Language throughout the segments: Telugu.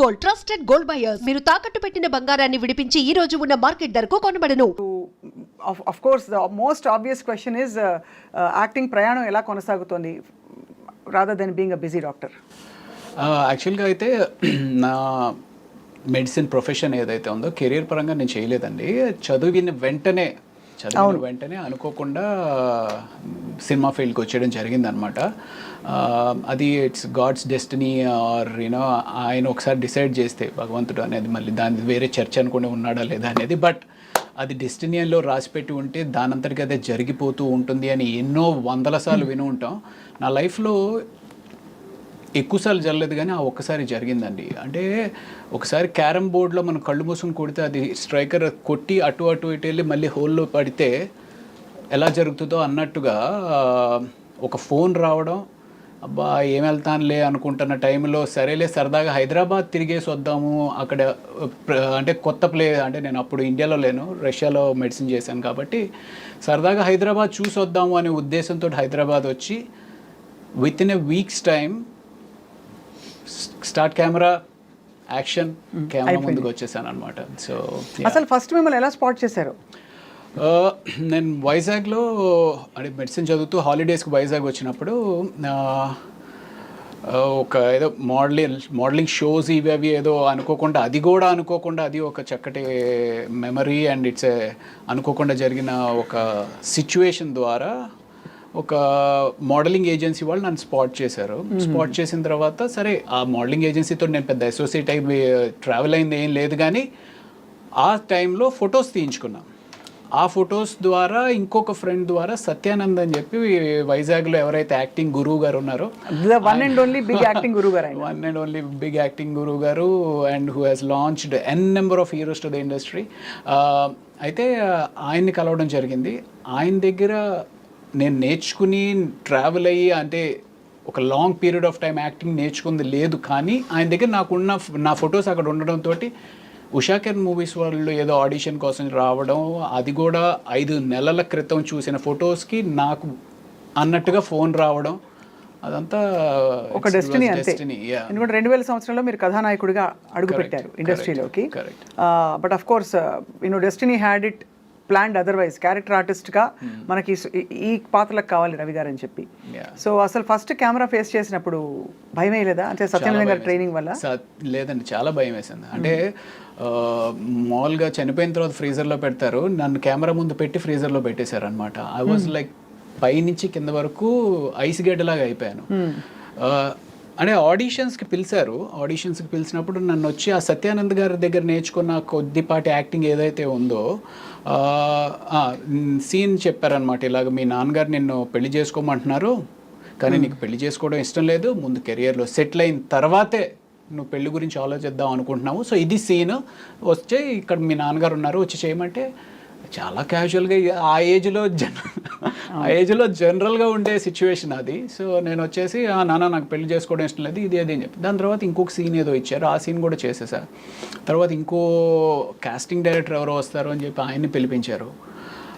గోల్డ్ ట్రస్టెడ్ గోల్డ్ బయర్స్ మీరు తాకట్టు పెట్టిన బంగారాన్ని విడిపించి ఈ రోజు ఉన్న మార్కెట్ ధరకు కొనబడను. The most obvious question is uh, uh, acting ప్రయాణం ఎలా కొనసాగుతోంది rather than being a busy doctor యాక్చువల్గా అయితే నా మెడిసిన్ ప్రొఫెషన్ ఏదైతే ఉందో కెరీర్ పరంగా నేను చేయలేదండి. చదివిన వెంటనే చదివిన వెంటనే అనుకోకుండా సినిమా ఫీల్డ్కి వచ్చేయడం జరిగిందనమాట Um, అది it's God's destiny or you know ఆయన ఒకసారి డిసైడ్ చేస్తే భగవంతుడు అనేది మళ్ళీ దాని వేరే చర్చ అనుకుని ఉన్నాడా లేదా అనేది. బట్ అది డెస్టినియన్లో రాసిపెట్టి ఉంటే దానంతటికి అదే జరిగిపోతూ ఉంటుంది అని ఎన్నో వందల సార్లు విని ఉంటాం. నా లైఫ్లో ఎక్కువసార్లు జరగలేదు కానీ ఆ ఒక్కసారి జరిగిందండి. అంటే ఒకసారి క్యారమ్ బోర్డ్లో మనం కళ్ళు మూసుకుని కొడితే అది స్ట్రైకర్ కొట్టి అటు అటు ఇటు వెళ్ళి మళ్ళీ హోల్లో పడితే ఎలా జరుగుతుందో అన్నట్టుగా ఒక ఫోన్ రావడం అబ్బా ఏం వెళ్తానులే అనుకుంటున్న టైంలో సరేలే సరదాగా హైదరాబాద్ తిరిగేసి వద్దాము. అక్కడ అంటే కొత్త ప్లే అంటే నేను అప్పుడు ఇండియాలో లేను రష్యాలో మెడిసిన్ చేశాను కాబట్టి సరదాగా హైదరాబాద్ చూసి వద్దాము అనే ఉద్దేశంతో హైదరాబాద్ వచ్చి with in a weeks time start camera action camera ముందుకు వచ్చేసాను అనమాట సో అసలు ఫస్ట్ మిమ్మల్ని ఎలా స్పాట్ చేశారు? నేను వైజాగ్లో అంటే మెడిసిన్ చదువుతూ హాలిడేస్కి వైజాగ్ వచ్చినప్పుడు ఒక ఏదో మోడలింగ్ మోడలింగ్ షోస్ ఇవి అవి ఏదో అనుకోకుండా అది కూడా అనుకోకుండా అది ఒక చక్కటి మెమరీ అండ్ ఇట్స్ ఏ అనుకోకుండా జరిగిన ఒక సిచ్యువేషన్ ద్వారా ఒక మోడలింగ్ ఏజెన్సీ వాళ్ళు నన్ను స్పాట్ చేశారు. స్పాట్ చేసిన తర్వాత సరే ఆ మోడలింగ్ ఏజెన్సీతో నేను పెద్ద అసోసియేట్ అయి ట్రావెల్ అయింది ఏం లేదు కానీ ఆ టైంలో ఫొటోస్ తీయించుకున్నాం. ఆ ఫొటోస్ ద్వారా ఇంకొక ఫ్రెండ్ ద్వారా సత్యానంద్ అని చెప్పి వైజాగ్లో ఎవరైతే యాక్టింగ్ గురువు గారు ఉన్నారో one and only big acting గురువు గారు one and only big acting గురువు గారు and who has launched n number of heroes to the industry అయితే ఆయన్ని కలవడం జరిగింది. ఆయన దగ్గర నేను నేర్చుకుని ట్రావెల్ అయ్యి అంటే ఒక long period of time acting నేర్చుకుంది లేదు కానీ ఆయన దగ్గర నాకున్న నా ఫొటోస్ అక్కడ ఉండడంతో ఉషాకర్ మూవీస్ వాళ్ళు ఏదో ఆడిషన్ కోసం రావడం అది కూడా ఐదు నెలల క్రితం చూసిన ఫొటోస్కి నాకు అన్నట్టుగా ఫోన్ రావడం అదంతా ఒక డెస్టినీ అంతే. ఎందుకంటే రెండు వేల సంవత్సరంలో మీరు కథానాయకుడిగా అడుగు పెట్టారు ఇండస్ట్రీలోకి. But of course you know destiny had it planned otherwise character ఆర్టిస్ట్గా మనకి ఈ- పాత్రలకు కావాలి రవి గారు అని చెప్పి. సో అసలు ఫస్ట్ కెమెరా ఫేస్ చేసినప్పుడు భయమే లేదా అంటే సత్యనారాయణ గారి ట్రైనింగ్ వల్ల? లేదండి చాలా భయం వేసింది. అంటే ఆ, మామూలుగా చనిపోయిన తర్వాత ఫ్రీజర్లో పెడతారు. నన్ను కెమెరా ముందు పెట్టి ఫ్రీజర్లో పెట్టేశారు అనమాట ఐ వాజ్ లైక్ పైనుంచి కింద వరకు ఐస్ గడ్డలాగా అయిపోయాను. అంటే ఆడిషన్స్కి పిలిచారు. ఆడిషన్స్కి పిలిచినప్పుడు నన్ను వచ్చి ఆ సత్యానంద్ గారి దగ్గర నేర్చుకున్న కొద్దిపాటి యాక్టింగ్ ఏదైతే ఉందో సీన్ చెప్పారనమాట ఇలాగ మీ నాన్నగారు నిన్ను పెళ్ళి చేసుకోమంటున్నారు. కానీ నీకు పెళ్ళి చేసుకోవడం ఇష్టం లేదు. ముందు కెరియర్లో సెటిల్ అయిన తర్వాతే నువ్వు పెళ్ళి గురించి ఆలోచిద్దాం అనుకుంటున్నావు. సో ఇది సీన్ వచ్చే ఇక్కడ మీ నాన్నగారు ఉన్నారు. వచ్చి చేయమంటే చాలా క్యాజువల్గా ఆ ఏజ్లో జన ఆ ఏజ్లో జనరల్గా ఉండే సిచ్యువేషన్ అది. సో నేను వచ్చేసి "ఆ, నాన్న నాకు పెళ్ళి చేసుకోవడం ఇష్టం లేదు ఇది అది అని చెప్పి. దాని తర్వాత ఇంకొక సీన్ ఏదో ఇచ్చారు ఆ సీన్ కూడా చేసేసా. తర్వాత ఇంకో కాస్టింగ్ డైరెక్టర్ ఎవరో వస్తారు అని చెప్పి ఆయన్ని పిలిపించారు.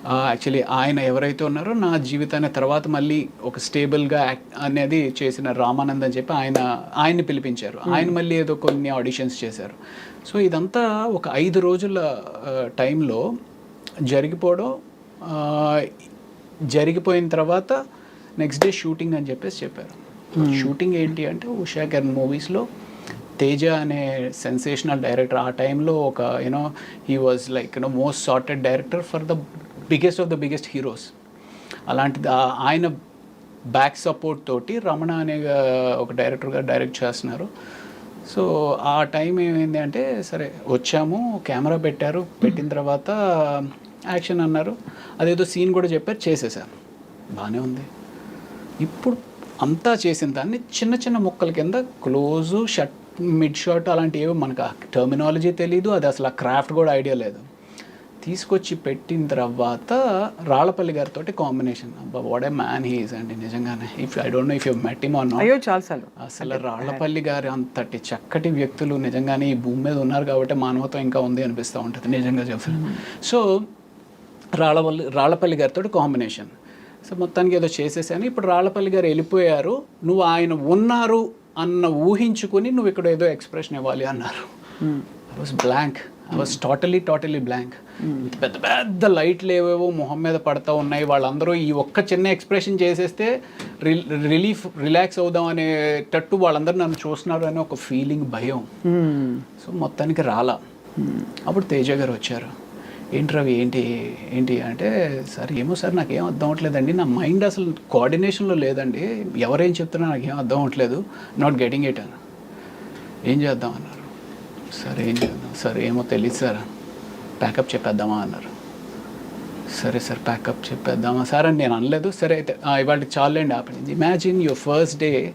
యాక్చువల్లీ ఆయన ఎవరైతే ఉన్నారో నా జీవితాన్ని తర్వాత మళ్ళీ ఒక స్టేబుల్గా యాక్ట్ అనేది చేసిన రామానంద్ అని చెప్పి ఆయన ఆయన్ని పిలిపించారు. ఆయన మళ్ళీ ఏదో కొన్ని ఆడిషన్స్ చేశారు. సో ఇదంతా ఒక ఐదు రోజుల టైంలో జరిగిపోవడం జరిగిపోయిన తర్వాత నెక్స్ట్ డే షూటింగ్ అని చెప్పేసి చెప్పారు. షూటింగ్ ఏంటి అంటే ఉషా కెన్ మూవీస్లో తేజ అనే సెన్సేషనల్ డైరెక్టర్ ఆ టైంలో ఒక you know he was like you know most sorted director for the biggest of the biggest heroes అలాంటిది ఆయన బ్యాక్ సపోర్ట్ తోటి రమణ అనే ఒక డైరెక్టర్గా డైరెక్ట్ చేస్తున్నారు. సో ఆ టైం ఏమైంది అంటే సరే వచ్చాము కెమెరా పెట్టారు. పెట్టిన తర్వాత యాక్షన్ అన్నారు. అదేదో సీన్ కూడా చెప్పారు చేసేసాను బాగానే ఉంది. ఇప్పుడు అంతా చేసిన దాన్ని చిన్న చిన్న ముక్కల కింద క్లోజు షర్ట్ మిడ్ షర్ట్ అలాంటివి ఏవో మనకు టర్మినాలజీ తెలియదు అది అసలు ఆ క్రాఫ్ట్ కూడా ఐడియా లేదు. తీసుకొచ్చి పెట్టిన తర్వాత రాళ్ళపల్లి గారితో కాంబినేషన్. అబ్బా వాట్ ఏ మ్యాన్ హీస్ అండి నిజంగానే. If I don't know if you met him or not అయ్యో చాలాసార్లు అసలు రాళ్ళపల్లి గారి అంతటి చక్కటి వ్యక్తులు నిజంగానే ఈ భూమి మీద ఉన్నారు కాబట్టి మానవత్వం ఇంకా ఉంది అనిపిస్తూ ఉంటుంది నిజంగా చెప్తాను సో రాళ్ళపల్లి రాళ్ళపల్లి గారితో కాంబినేషన్ సో మొత్తానికి ఏదో చేసేసాను. ఇప్పుడు రాళ్ళపల్లి గారు వెళ్ళిపోయారు. నువ్వు ఆయన ఉన్నారు అన్న ఊహించుకుని నువ్వు ఇక్కడ ఏదో ఎక్స్ప్రెషన్ ఇవ్వాలి అన్నారు. I was blank I was totally totally blank పెద్ద పెద్ద లైట్లు ఏవేవో మొహం మీద పడతా ఉన్నాయి. వాళ్ళందరూ ఈ ఒక్క చిన్న ఎక్స్ప్రెషన్ చేసేస్తే రిలీఫ్ రిలాక్స్ అవుదాం అనేటట్టు వాళ్ళందరూ నన్ను చూస్తున్నారు అనే ఒక ఫీలింగ్ భయం. సో మొత్తానికి రాలా. అప్పుడు తేజ గారు వచ్చారు. ఏంటి రవి ఏంటి ఏంటి అంటే సార్ ఏమో సార్ నాకేం అర్థం అవ్వట్లేదండి నా మైండ్ అసలు కోఆర్డినేషన్లో లేదండి. ఎవరేం చెప్తున్నా నాకేం అర్థం అవ్వట్లేదు నాట్ గెటింగ్ ఇట్ అని ఏం చేద్దాం అన్నారు. సార్ ఏం చేద్దాం? సార్ ఏమో తెలియదు సార్. ప్యాకప్ చెప్పేద్దామా అన్నారు. సరే సార్ ప్యాకప్ చెప్పేద్దామా? సార్ అని నేను అనలేదు. సరే అయితే "ఆ, ఇవాళ చాలండి ఆపండి. Imagine your first day.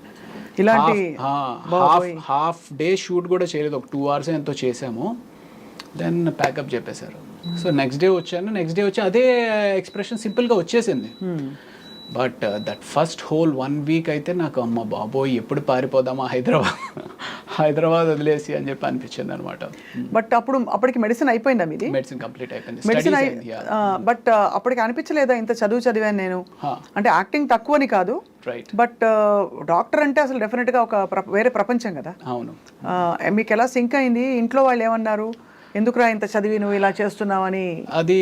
ఇలాంటి- హాఫ్. హాఫ్ డే షూట్ కూడా చేయలేదు. ఒక టూ అవర్స్ ఎంతో చేసాము దెన్ ప్యాకప్ చెప్పేశారు. సో నెక్స్ట్ డే వచ్చాను. నెక్స్ట్ డే వచ్చి అదే ఎక్స్ప్రెషన్ సింపుల్గా వచ్చేసింది. But that first whole one week అయితే నాకు అమ్మ బాబోయ్ ఎప్పుడు పారిపోదామా హైదరాబాద్? హైదరాబాద్ వదిలేసి అని చెప్పి అనిపించింది అనమాట బట్ అప్పుడు అప్పటికి మెడిసిన్ అయిపోయిందా మీది? మెడిసిన్ కంప్లీట్ అయిపోయింది. మెడిసిన్. బట్ అప్పటికి అనిపించలేదా ఇంత చదువు చదివాను నేను. అంటే యాక్టింగ్ తక్కువని కాదు. రైట్ బట్ డాక్టర్ అంటే అసలు డెఫినెట్గా ఒక వేరే ప్రపంచం కదా. అవును. మీకు ఎలా సింక్ అయింది? ఇంట్లో వాళ్ళు ఏమన్నారు? ఎందుకురా ఇంత చదివి నువ్వు ఇలా చేస్తున్నావని? అది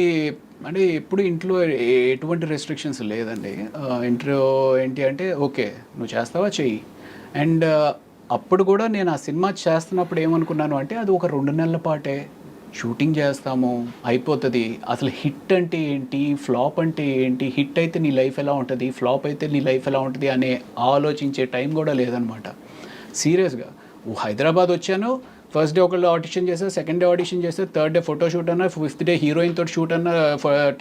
అంటే ఎప్పుడు ఇంట్లో ఎటువంటి రెస్ట్రిక్షన్స్ లేదండి. ఇంట్లో ఏంటి అంటే ఓకే నువ్వు చేస్తావా? చెయ్యి. అండ్ అప్పుడు కూడా నేను ఆ సినిమా చేస్తున్నప్పుడు ఏమనుకున్నాను అంటే అది ఒక రెండు నెలల పాటే షూటింగ్ చేస్తాము అయిపోతుంది. అసలు హిట్ అంటే ఏంటి? ఫ్లాప్ అంటే ఏంటి? హిట్ అయితే నీ లైఫ్ ఎలా ఉంటుంది? ఫ్లాప్ అయితే నీ లైఫ్ ఎలా ఉంటుంది? అనే ఆలోచించే టైం కూడా లేదనమాట. సీరియస్గా. హైదరాబాద్ వచ్చాను ఫస్ట్ డే ఒకళ్ళు ఆడిషన్ చేశారు సెకండ్ డే ఆడిషన్ చేశారు థర్డ్ డే ఫోటో షూట్ అన్నారు ఫిఫ్త్ డే హీరోయిన్ తోటి షూట్ అన్నారు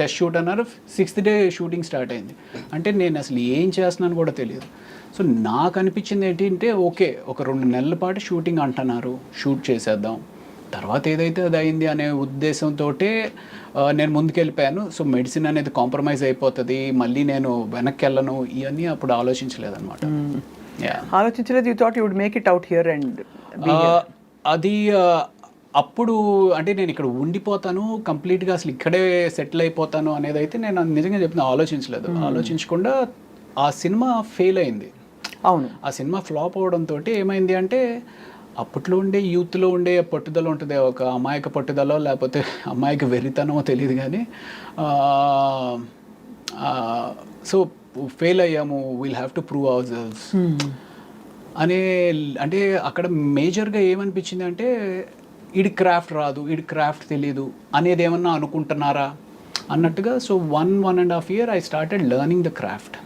టెస్ట్ షూట్ అన్నారు సిక్స్త్ డే షూటింగ్ స్టార్ట్ అయింది. అంటే నేను అసలు ఏం చేస్తున్నాను కూడా తెలియదు. సో నాకు అనిపించింది ఏంటి అంటే ఓకే ఒక రెండు నెలల పాటు షూటింగ్ అంటున్నారు షూట్ చేసేద్దాం. తర్వాత ఏదైతే అది అయింది అనే ఉద్దేశంతో నేను ముందుకెళ్ళిపోయాను. సో మెడిసిన్ అనేది కాంప్రమైజ్ అయిపోతుంది మళ్ళీ నేను వెనక్కి వెళ్ళను ఇవన్నీ అప్పుడు ఆలోచించలేదన్నమాట. యా ఆలోచించలేదు you thought you would make it out here and అది అప్పుడు అంటే నేను ఇక్కడ ఉండిపోతాను కంప్లీట్గా అసలు ఇక్కడే సెటిల్ అయిపోతాను అనేది అయితే నేను నిజంగా చెప్తున్నా ఆలోచించలేదు. ఆలోచించకుండా ఆ సినిమా ఫెయిల్ అయింది. అవును. ఆ సినిమా ఫ్లాప్ అవడంతో ఏమైంది అంటే అప్పట్లో ఉండే యూత్లో ఉండే పట్టుదల ఉంటుంది. ఒక అమాయక పట్టుదల లేకపోతే అమాయక వెర్రితనమో తెలియదు కానీ సో ఫెయిల్ అయ్యాము. Will have to prove our selves అనే అంటే అక్కడ మేజర్గా ఏమనిపించింది అంటే ఇడి క్రాఫ్ట్ రాదు ఇడి క్రాఫ్ట్ తెలియదు అనేది ఏమన్నా అనుకుంటున్నారా? అన్నట్టుగా so one one and half year I started learning the craft.